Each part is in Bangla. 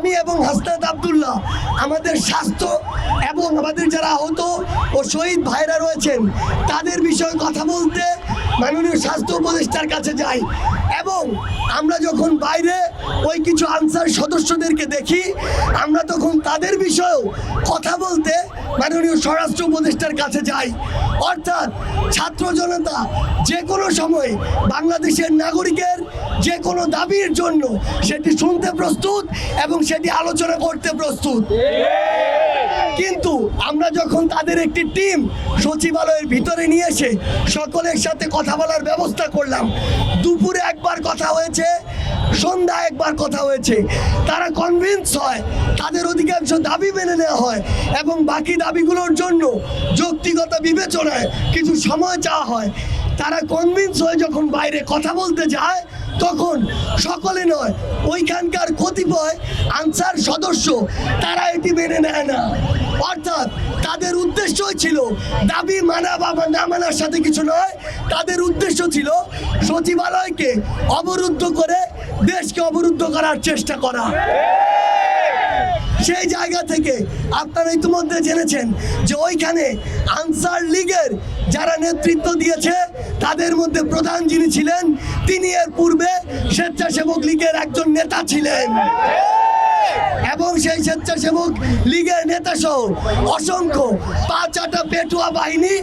আমি এবং হাসনাত আবদুল্লাহ আমাদের স্বাস্থ্য এবং আমাদের যারা আহত ও শহীদ ভাইরা রয়েছেন, তাদের বিষয়ে কথা বলতে মাননীয় স্বাস্থ্য উপদেষ্টার কাছে যাই এবং আমরা যখন বাইরে ওই কিছু আনসার সদস্যদেরকে দেখি, আমরা তখন তাদের বিষয়েও কথা বলতে মাননীয় স্বরাষ্ট্র উপদেষ্টার কাছে যাই। অর্থাৎ ছাত্র জনতা যে কোনো সময় বাংলাদেশের নাগরিকের যে কোনো দাবির জন্য সেটি শুনতে প্রস্তুত এবং সেটি আলোচনা করতে প্রস্তুত। কিন্তু আমরা যখন তাদের একটি টিম সচিবালয়ের ভিতরে নিয়ে এসে সকলের সাথে কথা বলার ব্যবস্থা করলাম, দুপুরে একবার কথা হয়েছে সন্ধ্যা একবার কথা হয়েছে। তারা কনভিন্স হয়, তাদের অধিকাংশ দাবি মেনে নেওয়া হয় এবং বাকি দাবিগুলোর জন্য যৌক্তিগত বিবেচনায় কিছু সময় চাওয়া হয়। তারা কনভিন্স হয়ে যখন বাইরে কথা বলতে যায় তখন সকলে নয়, ওইখানকার কতিপয় আনসার সদস্য, তারা এটি মেনে নেয় না। অর্থাৎ তাদের উদ্দেশ্যই ছিল দাবি মানা বা না মানার সাথে কিছু নয়, তাদের উদ্দেশ্য ছিল সচিবালয়কে অবরুদ্ধ করে দেশকে অবরুদ্ধ করার চেষ্টা করা। সেই জায়গা থেকে আপনারা ইতিমধ্যে জেনেছেন যে ওইখানে আনসার লীগের যারা নেতৃত্ব দিয়েছে, তাদের মধ্যে প্রধান যিনি ছিলেন, তিনি এর পূর্বে স্বেচ্ছাসেবক লীগের একজন নেতা ছিলেন। এবং সেই স্বেচ্ছাসেবক লীগের নেতা সহ অসংখ্য পাঁচ আটা পেটুয়া বাহিনী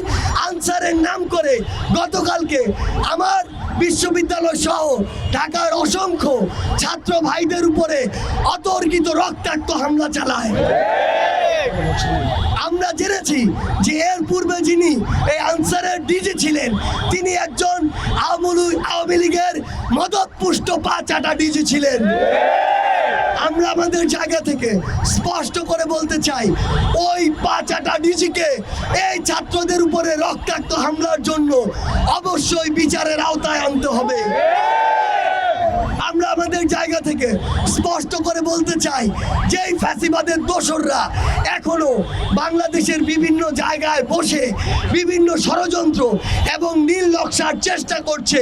আনসারের নাম করে গতকালকে আমার বিশ্ববিদ্যালয় সহ ঢাকার অসংখ্য ছাত্র ভাইদের উপরে অতর্কিত রক্তাক্ত হামলা চালায়। আমরা জেনেছি যে এর পূর্বে যিনি এই আনসারের ডিজি ছিলেন, তিনি একজন আওয়ামী লীগের মদতপুষ্ট পা চাটা ডিজি ছিলেন। আমরা আমাদের জায়গা থেকে স্পষ্ট করে বলতে চাই, ওই পাচাটা ডিজিকে এই ছাত্রদের উপরে রক্তাক্ত হামলার জন্য অবশ্যই বিচারের আওতায় আনতে হবে। জায়গা থেকে স্পষ্ট করে বলতে চাই, যেই ফ্যাসিবাদের দোসররা এখনও বাংলাদেশের বিভিন্ন জায়গায় বসে বিভিন্ন ষড়যন্ত্র এবং নীল নকশার চেষ্টা করছে,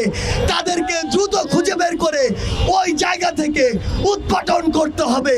তাদেরকে দ্রুত খুঁজে বের করে ওই জায়গা থেকে উৎপাটন করতে হবে।